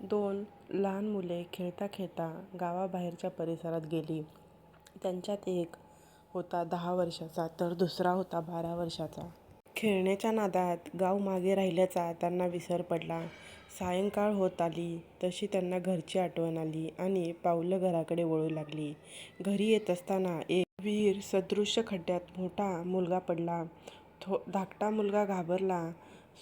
दोन लहान मुले खेळता खेळता गावाबाहेरच्या परिसरात गेली. त्यांच्यात एक होता दहा वर्षाचा तर दुसरा होता बारा वर्षाचा खेळण्याच्या नादात गाव मागे राहिल्याचा त्यांना विसर पडला. सायंकाळ होत आली तशी त्यांना घरची आठवण आली आणि पावलं घराकडे वळू लागली. घरी येत असताना एक वीर सदृश खड्ड्यात मोठा मुलगा पडला. थो धाकटा मुलगा घाबरला.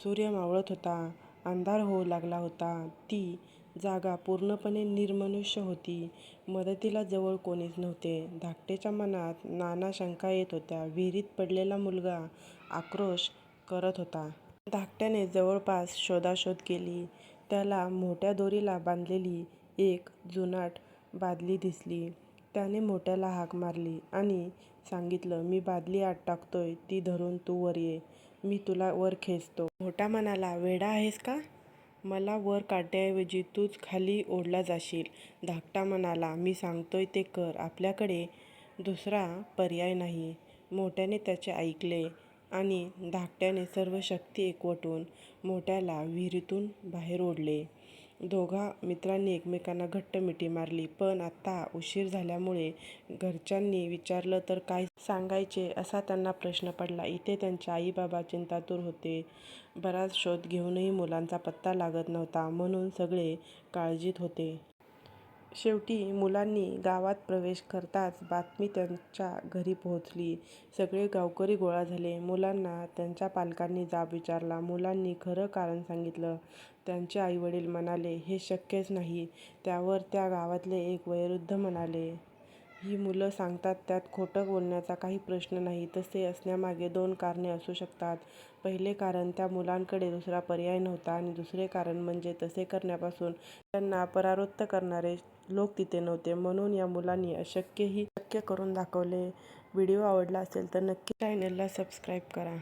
सूर्य मावळत होता. अंधार होऊ लागला होता. ती जागा पूर्णपणे निर्मनुष्य होती. मदतीला जवळ कोणीच नव्हते. धाकटेच्या मनात नाना शंका येत होत्या. विहिरीत पडलेला मुलगा आक्रोश करत होता. धाकट्याने जवळपास शोधाशोध केली. त्याला मोठ्या दोरीला बांधलेली एक जुनाट बादली दिसली. त्याने मोठ्याला हाक मारली आणि सांगितलं, मी बादली आत टाकतोय, ती धरून तू वर ये. मी तुला वर खेचतो. मोठा म्हणाला, वेडा आहेस का? मला वर काढण्याऐवजी तूच खाली ओढला जाशील. धाकटा म्हणाला, मी सांगतोय ते कर. आपल्याकडे दुसरा पर्याय नाही. मोठ्याने त्याचे ऐकले आणि धाकट्याने सर्व शक्ती एकवटून मोठ्याला विहिरीतून बाहेर ओढले. दोघा मित्रांनी एकमेकांना घट्ट मिठी मारली. पण आता उशीर झाल्यामुळे घरच्यांनी विचारलं तर काय सांगायचे असा त्यांना प्रश्न पडला. इथे त्यांचे आईबाबा चिंतातूर होते. बराच शोध घेऊनही मुलांचा पत्ता लागत नव्हता म्हणून सगळे काळजीत होते. शेवटी मुलांनी गावात प्रवेश करताच बातमी त्यांच्या घरी पोहोचली. सगळे गावकरी गोळा झाले. मुलांना त्यांच्या पालकांनी जाब विचारला. मुलांनी खरं कारण सांगितलं. त्यांचे आईवडील म्हणाले, हे शक्यच नाही. त्यावर त्या गावातले एक वयोवृद्ध म्हणाले, ही मुलं सांगतात त्यात खोटं बोलण्याचा काही प्रश्न नाही. तसे असण्यामागे दोन कारणे असू शकतात. पहिले कारण त्या मुलांकडे दुसरा पर्याय नव्हता आणि दुसरे कारण म्हणजे तसे करण्यापासून त्यांना परावृत्त करणारे लोक तिथे नव्हते. म्हणून या मुलांनी अशक्यही शक्य करून दाखवले. व्हिडिओ आवडला असेल तर नक्की चॅनलला सबस्क्राईब करा.